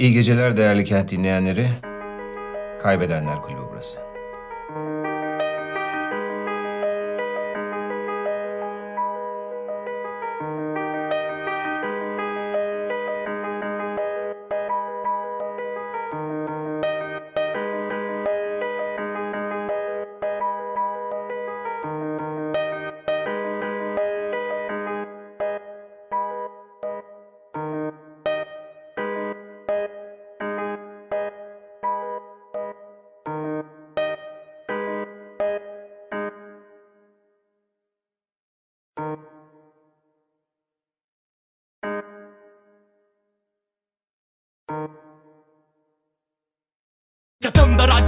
İyi geceler değerli kent dinleyenleri. Kaybedenler Kulübü burası.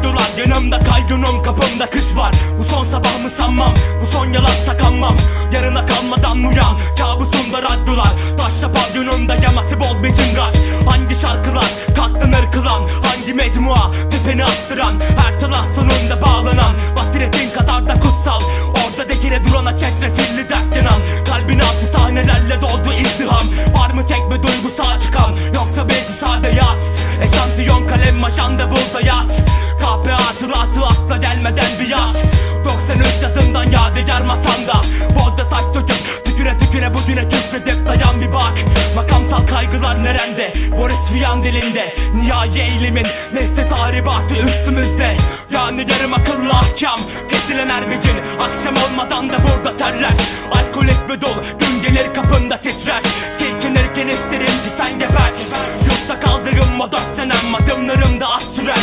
Radyolar yanımda kayyonum kapımda. Kış var Bu son sabah mı sanmam? Bu son yalan sakanmam Yarına kalmadan uyan? Kabusumda radyolar. Taşla pavyonumda yaması bol bir cıngaç Hangi şarkılar kalktın ırkılan? Hangi mecmua tepeni attıran gelmeden bir yaz. 93 yazından yadigar masanda. Bolda saç döküp tüküre tüküre bugüne küfredip dayan bir bak. Makamsal kaygılar nerende? Boris Vian dilinde. Nihai eğilimin nesne tahribatı üstümüzde. Yani yarım akıllı ahkam Kesilen her bicin. Akşam olmadan da burada terler. Alkolik ve dol gün gelir kapında titrer. Silkinirken isterim ki sen geber. Yurtta kaldırım o döşlenen adımlarımda at süren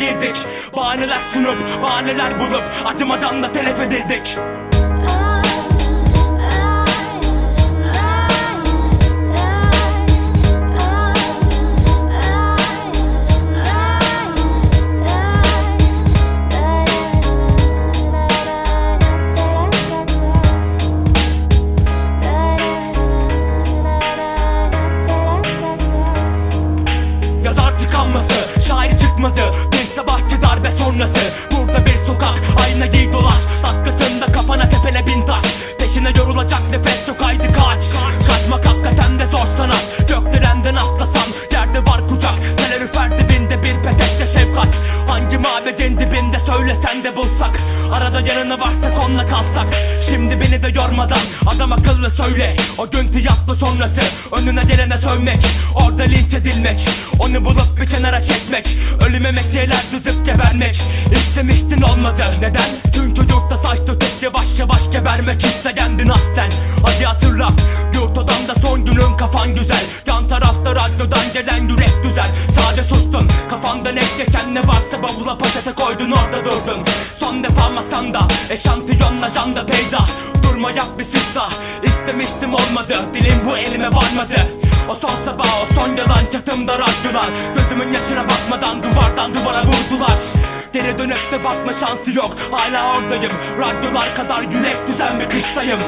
girdik Bahaneler sunup bahaneler bulup Acımadan da telef edildik. Yazar tıkanması, şair sabahki sonrası Burada bir sokak, ayna giy dolaş Dakikasında kafana tepene bin taş. Peşine yorulacak nefes çok haydi kaç Mabedin dibinde söylesen de bulsak. Arada yanına varsak onunla kalsak. Şimdi beni de yormadan Adam akıllı söyle. O gün tiyatro sonrası Önüne gelene sövmek. Orada linç edilmek Onu bulup bir kenara çekmek. Ölüme mekyeler düzüp gebermek. İstemiştin olmadı. Neden? Çünkü yurtta saç tutup yavaş yavaş gebermek isteyendin aslen Hadi hatırla Yurt odamda son günün kafan güzel. Yan tarafta radyodan gelen yürek güzel Sade sustun Kafanda net geçen ne varsa bavula poşete koydun orada durdun. Son defa masanda Eşantiyonla janda peyda. Durma bir sista İstemiştim olmadı. Dilim bu elime varmadı. O son sabah o son yalan çatımda radyolar. Gözümün yaşına bakmadan duvardan duvara vurdular. Geri dönüp de bakma şansı yok Hala oradayım. Radyolar kadar yürek düzen bir kıştayım